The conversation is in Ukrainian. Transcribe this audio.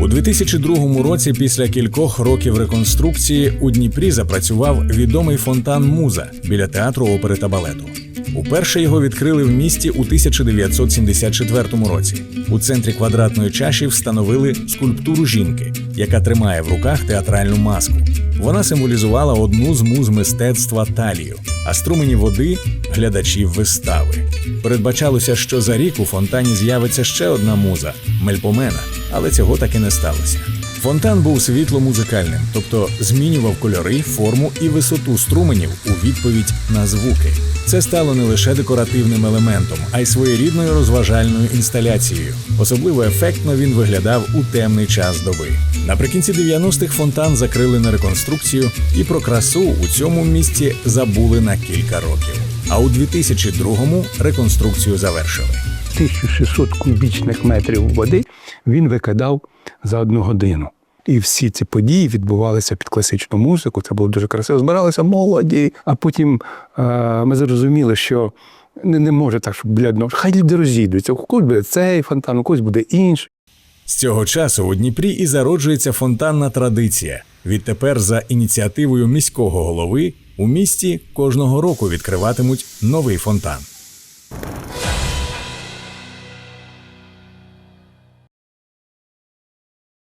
У 2002 році, після кількох років реконструкції, у Дніпрі запрацював відомий фонтан Муза біля театру опери та балету. Уперше його відкрили в місті у 1974 році. У центрі квадратної чаші встановили скульптуру жінки, яка тримає в руках театральну маску. Вона символізувала одну з муз мистецтва талію, а струмені води глядачів вистави. Передбачалося, що за рік у фонтані з'явиться ще одна муза Мельпомена, але цього так і не сталося. Фонтан був світло-музикальним, тобто змінював кольори, форму і висоту струменів у відповідь на звуки. Це стало не лише декоративним елементом, а й своєрідною розважальною інсталяцією. Особливо ефектно він виглядав у темний час доби. Наприкінці 90-х фонтан закрили на реконструкцію, і про красу у цьому місті забули на кілька років. А у 2002-му реконструкцію завершили. 1600 кубічних метрів води він викидав за одну годину. І всі ці події відбувалися під класичну музику. Це було дуже красиво. Збиралися молоді. А потім е, ми зрозуміли, що не, не може так, щоб біля одного. Хай люди розійдуться. У когось буде цей фонтан, у когось буде інший. З цього часу у Дніпрі і зароджується фонтанна традиція. Відтепер, за ініціативою міського голови, у місті кожного року відкриватимуть новий фонтан.